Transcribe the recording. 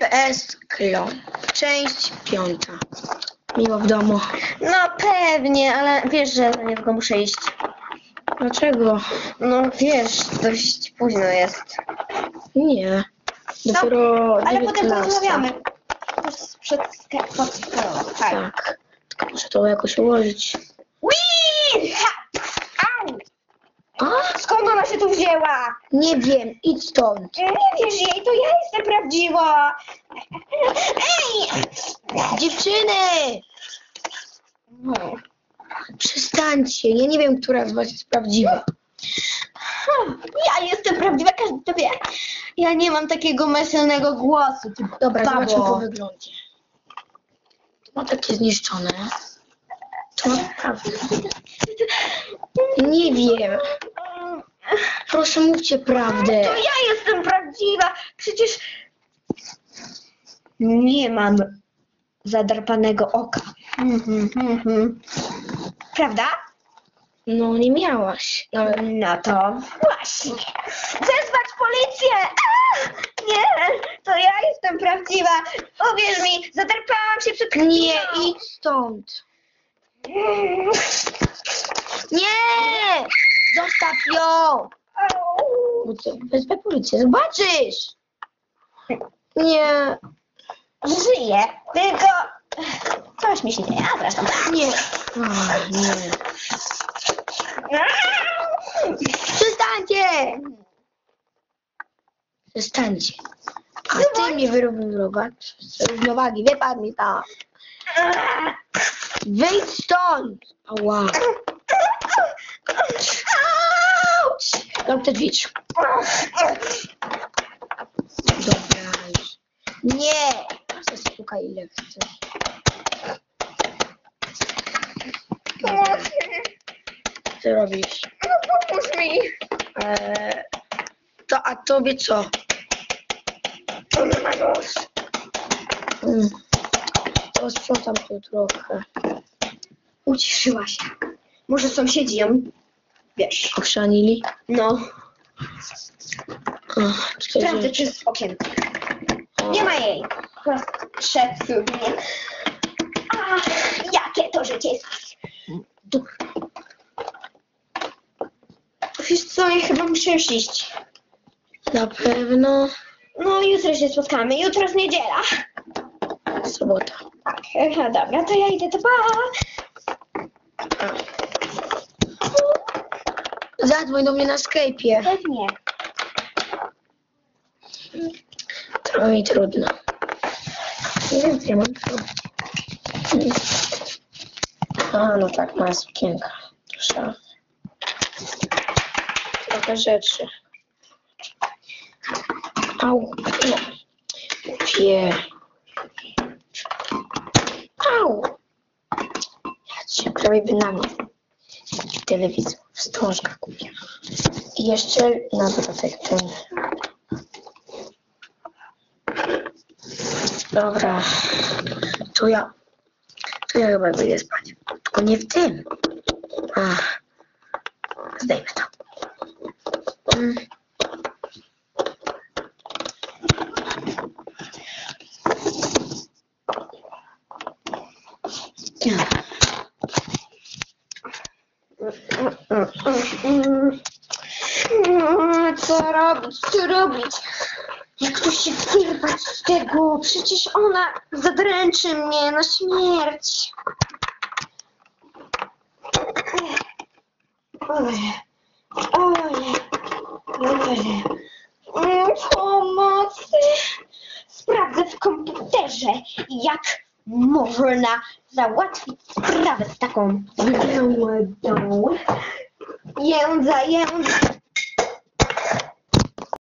PS Klon. Część piąta. Miło w domu. No pewnie, ale wiesz, że za niedługo muszę iść. Dlaczego? No wiesz, dość późno jest. Nie. Dopiero Ale potem 19. porozmawiamy. Przed skalą. Tak. Tak. Tylko muszę to jakoś ułożyć. Wii! Ha! Skąd ona się tu wzięła? Nie wiem, idź stąd. Nie wiesz jej, to ja jestem prawdziwa. Ej! Dziewczyny! Przestańcie. Ja nie wiem, która z was jest prawdziwa. Ja jestem prawdziwa, każdy to wie. Ja nie mam takiego weselnego głosu. Ty Dobra, babo. zobaczmy po wyglądzie. To ma takie zniszczone. To ma naprawdę. Nie wiem. Proszę, mówcie prawdę. To ja jestem prawdziwa. Przecież nie mam zadarpanego oka. Mhm, mhm. Prawda? No, nie miałaś. No, No to właśnie. Wezwać policję! A! Nie, to ja jestem prawdziwa. Uwierz mi, zadarpałam się przed nie, idź stąd. Nie! Zostaw ją! Co, wezwę policję, zobaczysz! Nie, Żyję, tylko coś mi się dzieje, a zresztą. nie. Ach, nie. Przestańcie! Przestańcie. A ty mnie wyrównować z równowagi, wypadł mi tam. Wyjdź stąd! Ała. Dam te drzwi. Dobra. Nie! Zastukaj ile chcesz. Co ty robisz? No pomóż mi. Eee, to, a tobie co? To nie ma nóż. Mm. To sprzątam tu trochę. Uciszyła się. Może sąsiedzi ją, wiesz. Ochrzanili? No, Ach, tutaj rzeczy. przez okienko. Nie ma jej. Szedł mnie. Ach, jakie to życie jest. dur- Wiesz co, ja chyba muszę już iść. Na pewno No, jutro się spotkamy. Jutro jest niedziela. sobota. Tak, aha, dobra, to ja idę, to pa. Zadzwoń do mnie na Skype'ie. Pewnie. Trochę mi trudno. Nie wiem, co ja mam zrobić. A, no tak, moja sukienka. Szaf. Trochę rzeczy. Au. No. Au. Ja cię prawie by na mnie. Telewizor. Wstążka kupię. I jeszcze na dodatek ten. Dobra. To ja. To ja chyba wyjdę spać. Tylko nie w tym. Ach. Zdejmę to. Mm. Mm, Co robić, co robić? Jak tu się wyrwać z tego? Przecież ona zadręczy mnie na śmierć. Oj, oj, oj. Mm, Pomocy. Sprawdzę w komputerze, jak można załatwić sprawę z taką 燕子燕子。